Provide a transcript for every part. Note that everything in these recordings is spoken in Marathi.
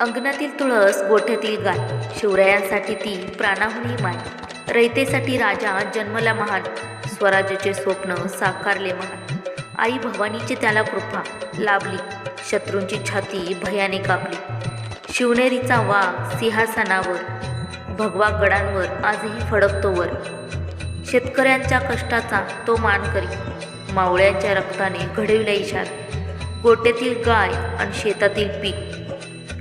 अंगणातील तुळस गोठ्यातील गाय शिवरायांसाठी ती प्राणाहुनी माय रयतेसाठी राजा जन्मला महान स्वराज्याचे स्वप्न साकारले महान. आई भवानीची त्याला कृपा लाभली शत्रूंची छाती भयाने कापली. शिवनेरीचा वाघ सिंहासनावर भगवा गडांवर आजही फडकतो वर. शेतकऱ्यांच्या कष्टाचा तो मान करी मावळ्यांच्या रक्ताने घडविला इशार. गोट्यातील गाय आणि शेतातील पीक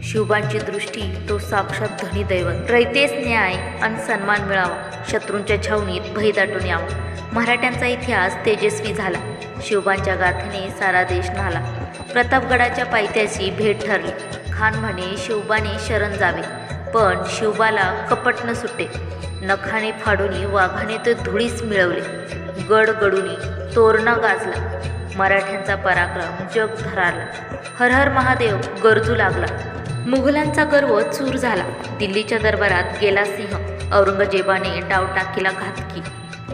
शिवबांची दृष्टी तो साक्षात धनी दैवत. रयतेस न्याय आणि सन्मान मिळावा. शत्रूंच्या छावणीत भय दाटून यावा. मराठ्यांचा इतिहास तेजस्वी झाला. शिवबांच्या गाथेने सारा देश न्हाला. प्रतापगडाच्या पायथ्याशी भेट ठरली. खान म्हणे शिवबाने शरण जावे. पण शिवबाला कपट न सुटे. नखाने फाडूनी वाघाने ते धुळीस मिळवले. गड गडूनी तोरणा गाजला. मराठ्यांचा पराक्रम जग धरारला हर हर महादेव गरजू लागला. मुघलांचा गर्व चूर झाला. दिल्लीच्या दरबारात गेला सिंह. औरंगजेबाने डावटाकीला घातकी.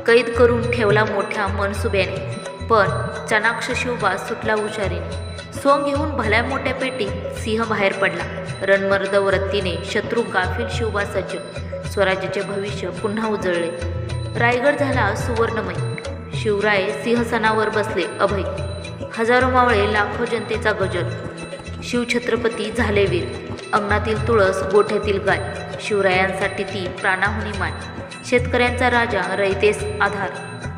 कैद करून ठेवला मोठ्या मनसुब्याने पण चनाक्ष शिवबा सुटला हुशारीने सोंग घेऊन भल्या मोठ्या पेटीत सिंह बाहेर पडला. रणमर्द वृत्तीने शत्रू गाफील शिवबा सज्ज. स्वराज्याचे भविष्य पुन्हा उजळले. रायगड झाला सुवर्णमय. शिवराय सिंहसनावर बसले अभय. हजारो मावळे लाखो जनतेचा गजर. शिवछत्रपती झाले वीर. अंगणातील तुळस गोठ्यातील गाय. शिवरायांसाठी ती प्राणाहुनी माय. शेतकऱ्यांचा राजा रयतेस आधार.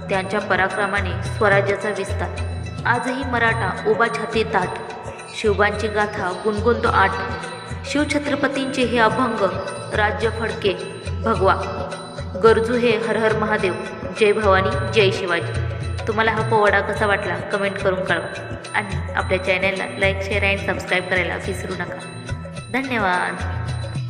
त्यांच्या पराक्रमाने स्वराज्याचा विस्तार. आजही मराठा उभा छाती ताट शिवबांची गाथा गुणगुणतो आठ. शिवछत्रपतींचे हे अभंग राज्य फडके भगवा. गरजू हे हर हर महादेव. जय भवानी जय शिवाजी. तुम्हाला हा पोवाडा कसा वाटला कमेंट करून कळवा. आणि आपल्या चॅनलला लाईक शेअर अँड सबस्क्राईब करायला विसरू नका. धन्यवाद.